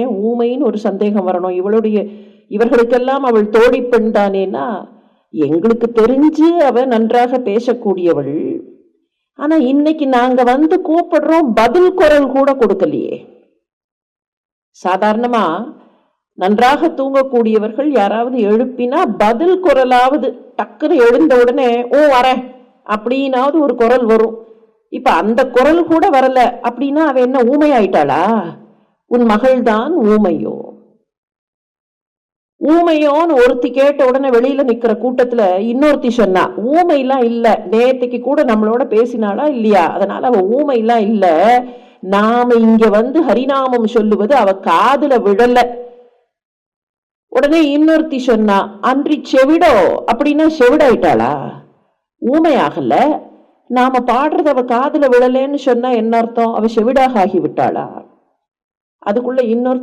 ஏன் ஊமைன்னு ஒரு சந்தேகம் வரணும். இவளுடைய இவர்களுக்கெல்லாம் அவள் தோழி பெண் தானேனா? எங்களுக்கு தெரிஞ்சு அவ நன்றாக பேசக்கூடியவள். ஆனா இன்னைக்கு நாங்க வந்து கூப்பிடுறோம் பதில் குரல் கூட கொடுக்கலையே. சாதாரணமா நன்றாக தூங்கக்கூடியவர்கள் யாராவது எழுப்பினா பதில் குரலாவது டக்குன்னு எழுந்த உடனே ஓ வரேன். அப்படின்னாவது ஒரு குரல் வரும். இப்ப அந்த குரல் கூட வரல அப்படின்னா அவ என்ன ஊமையாயிட்டாளா? உன் மகள்தான் ஊமையோ? ஊமையோன்னு ஒருத்தி கேட்ட உடனே வெளியில நிக்கிற கூட்டத்துல இன்னொருத்தி சொன்னா ஊமைலாம் இல்ல நேத்துக்கு கூட நம்மளோட பேசினாளா இல்லையா? அதனால அவ ஊமைலாம் இல்ல. நாம இங்க வந்து ஹரிநாமம் சொல்லுவது அவ காதுல விழல. உடனே இன்னொருத்தி சொன்னா அன்றி செவிடோ? அப்படின்னா செவிடாயிட்டாளா? ஊமையாகல. நாம பாடுறது அவ காதுல விழலேன்னு சொன்னா என்ன அர்த்தம்? அவ செவிடாக ஆகி விட்டாளா அதுக்குள்ள இன்னொரு